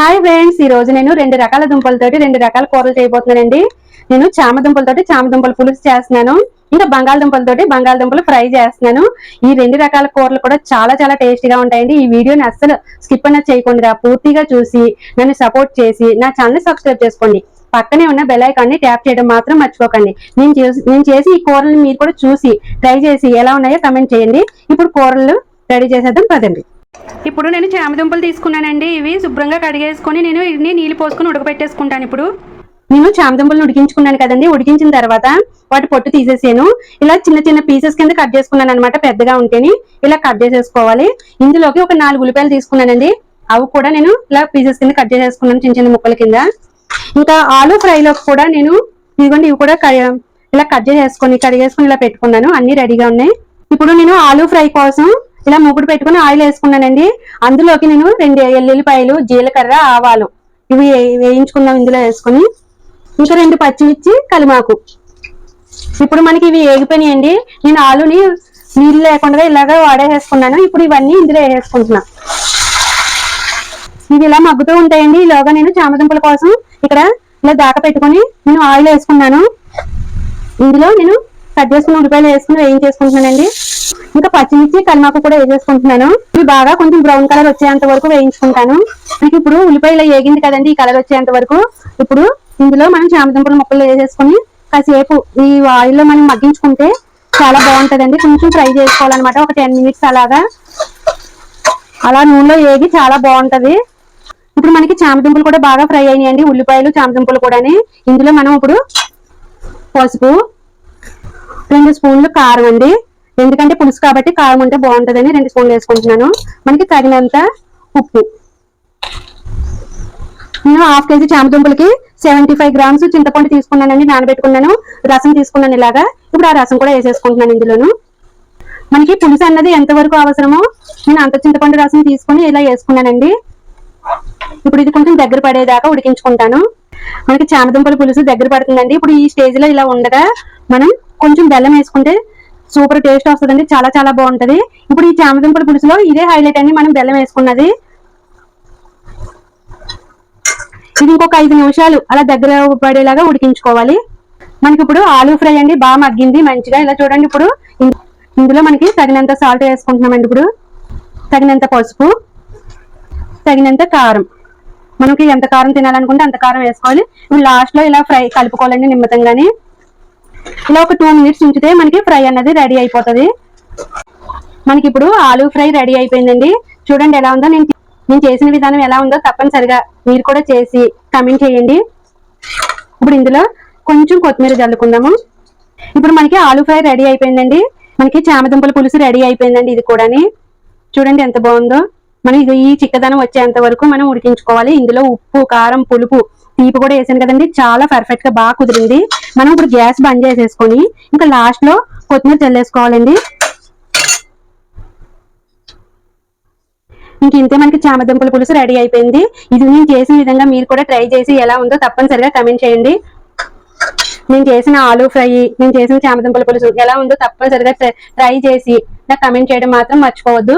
Hi friends ఈ రోజు నేను రెండు రకాల దుంపలతోటి రెండు రకాల కూరలు చేయబోతున్నానండి. నేను చామ దుంపలతోటి చామ దుంపలు పులుసు చేస్తున్నాను. ఇంకా బంగాళదుంపలతోటి బంగాళదుంపలు ఫ్రై చేస్తున్నాను. ఈ రెండు రకాల కూరలు కూడా చాలా చాలా టేస్టీగా ఉంటాయండి. ఈ వీడియోని అస్సలు స్కిప్ అన్న చేయకుండా పూర్తిగా చూసి నన్ను సపోర్ట్ చేసి నా ఛానల్ సబ్స్క్రైబ్ చేసుకోండి. పక్కనే ఉన్న బెల్ ఐకాన్ని ట్యాప్ చేయడం మాత్రం మర్చిపోకండి. నేను చేసి నేను చేసి ఈ కూరలు మీరు కూడా చూసి ట్రై చేసి ఎలా ఉన్నాయో కమెంట్ చేయండి. ఇప్పుడు కూరలు రెడీ చేసేద్దాం పదండి. ఇప్పుడు నేను చామదుంపలు తీసుకున్నానండి. ఇవి శుభ్రంగా కడిగేసుకొని నేను ఇన్ని నీళ్ళు పోసుకొని ఉడకబెట్టేసుకుంటాను ఇప్పుడు. నేను చామదుంపలను ఉడికించుకున్నాను కదండి. ఉడికించిన తర్వాత వాటి పొట్టు తీసేసాను. ఇలా చిన్న చిన్న పీసెస్ కింద కట్ చేసుకున్నాను అనమాట పెద్దగా ఉంటేని. ఇలా కట్ చేసేసుకోవాలి. ఇందులోకి ఒక నాలుగు ఉల్లిపాయలు తీసుకున్నానండి. అవి కూడా నేను ఇలా పీసెస్ కింద కట్ చేసేసుకున్నాను చిన్న చిన్న ముక్కల కింద. ఇంకా ఆలు ఫ్రైలోకి కూడా నేను ఇదిగోండి ఇవి కూడా ఇలా కట్ చేసేసుకొని కడిగేసుకొని ఇలా పెట్టుకున్నాను. అన్ని రెడీగా ఉన్నాయి. ఇప్పుడు నేను ఆలు ఫ్రై కోసం ఇలా మూకుడు పెట్టుకుని ఆయిల్ వేసుకున్నానండి. అందులోకి నేను రెండు ఎల్లుల్లిపాయలు జీలకర్ర ఆవాలు ఇవి వేయించుకుందాం ఇందులో వేసుకొని. ఇంకా రెండు పచ్చిమిర్చి కలిమాకు. ఇప్పుడు మనకి ఇవి ఏగిపోయినాయండి. నేను ఆలుని నీళ్ళు లేకుండా ఇలాగా వాడేసేసుకున్నాను. ఇప్పుడు ఇవన్నీ ఇందులో వేసేసుకుంటున్నా. ఇవి ఇలా మగ్గుతూ ఉంటాయండి. ఈలోగా నేను చామదుంపల కోసం ఇక్కడ ఇలా దాక పెట్టుకొని నేను ఆయిల్ వేసుకున్నాను. ఇందులో నేను కట్ చేసుకున్న ఉల్లిపాయలు వేసుకుని వేయించేసుకుంటున్నానండి. ఇంకా పచ్చిమిర్చి కలిమాకు కూడా వేసేసుకుంటున్నాను. ఇవి బాగా కొంచెం బ్రౌన్ కలర్ వచ్చేంత వరకు వేయించుకుంటాను. మీకు ఇప్పుడు ఉల్లిపాయలు వేగింది కదండి ఈ కలర్ వచ్చేంత వరకు. ఇప్పుడు ఇందులో మనం చామదుంపల ముక్కలు వేసేసుకొని కాసేపు ఈ ఆయిల్లో మనం మగ్గించుకుంటే చాలా బాగుంటదండి. కొంచెం ఫ్రై చేసుకోవాలన్నమాట ఒక టెన్ మినిట్స్ అలాగా. అలా నూనెలో వేగి చాలా బాగుంటది. ఇప్పుడు మనకి చామదుంపలు కూడా బాగా ఫ్రై అయినాయండి ఉల్లిపాయలు చామదుంపలు కూడా ఇందులో మనం ఇప్పుడు పసుపు రెండు స్పూన్లు కారం అండి. ఎందుకంటే పులుసు కాబట్టి కారం ఉంటే బాగుంటుందని రెండు స్పూన్లు వేసుకుంటున్నాను. మనకి తగినంత ఉప్పు. నేను హాఫ్ కేజీ చామదుంపలకి సెవెంటీ ఫైవ్ గ్రామ్స్ చింతపండు తీసుకున్నానండి నానబెట్టుకున్నాను. రసం తీసుకున్నాను ఇలాగా. ఇప్పుడు ఆ రసం కూడా వేసేసుకుంటున్నాను ఇందులోను. మనకి పులుసు అన్నది ఎంత వరకు అవసరమో నేను అంత చింతపండు రసం తీసుకుని ఇలా వేసుకున్నానండి. ఇప్పుడు ఇది కొంచెం దగ్గర పడేదాకా ఉడికించుకుంటాను. మనకి చామదుంపల పులుసు దగ్గర పడుతుందండి. ఇప్పుడు ఈ స్టేజ్లో ఇలా ఉండగా మనం కొంచెం బెల్లం వేసుకుంటే సూపర్ టేస్ట్ వస్తుందండి చాలా చాలా బాగుంటది. ఇప్పుడు ఈ చామదుంపల పులుసులో ఇదే హైలైట్ అండి మనం బెల్లం వేసుకున్నది. ఇది ఇంకొక ఐదు నిమిషాలు అలా దగ్గర పడేలాగా ఉడికించుకోవాలి. మనకి ఇప్పుడు ఆలూ ఫ్రై అండి బాగా మగ్గింది మంచిగా. ఇలా చూడండి ఇప్పుడు. ఇందులో మనకి తగినంత సాల్ట్ వేసుకుంటున్నామండి ఇప్పుడు. తగినంత పసుపు తగినంత కారం. మనకి ఎంత కారం తినాలనుకుంటే అంత కారం వేసుకోవాలి. ఇప్పుడు ఇలా ఫ్రై కలుపుకోవాలండి నిమ్మతంగానే. ఇలా ఒక టూ మినిట్స్ ఉంచితే మనకి ఫ్రై అన్నది రెడీ అయిపోతుంది. మనకి ఇప్పుడు ఆలు ఫ్రై రెడీ అయిపోయిందండి. చూడండి ఎలా ఉందో. నేను నేను చేసిన విధానం ఎలా ఉందో తప్పనిసరిగా మీరు కూడా చేసి కమెంట్ చేయండి. ఇప్పుడు ఇందులో కొంచెం కొత్తిమీర చల్లుకుందాము. ఇప్పుడు మనకి ఆలు ఫ్రై రెడీ అయిపోయిందండి. మనకి చామదుంపల పులుసు రెడీ అయిపోయిందండి ఇది కూడాని. చూడండి ఎంత బాగుందో. మనం ఇది ఈ చిక్కదనం వచ్చేంత వరకు మనం ఉడికించుకోవాలి. ఇందులో ఉప్పు కారం పులుపు తీపి కూడా వేసాను కదండి. చాలా పర్ఫెక్ట్గా బాగా కుదిరింది. మనం ఇప్పుడు గ్యాస్ బంద్ చేసేసుకొని ఇంకా లాస్ట్లో కొత్తిమీర చల్లేసుకోవాలండి. ఇంక ఇంతే మనకి చామదుంపల పులుసు రెడీ అయిపోయింది. ఇది నేను చేసిన విధంగా మీరు కూడా ట్రై చేసి ఎలా ఉందో తప్పనిసరిగా కమెంట్ చేయండి. నేను చేసిన ఆలూ ఫ్రై నేను చేసిన చామదుంపల పులుసు ఎలా ఉందో తప్పనిసరిగా ట్రై చేసి నాకు కమెంట్ చేయడం మాత్రం మర్చిపోవద్దు.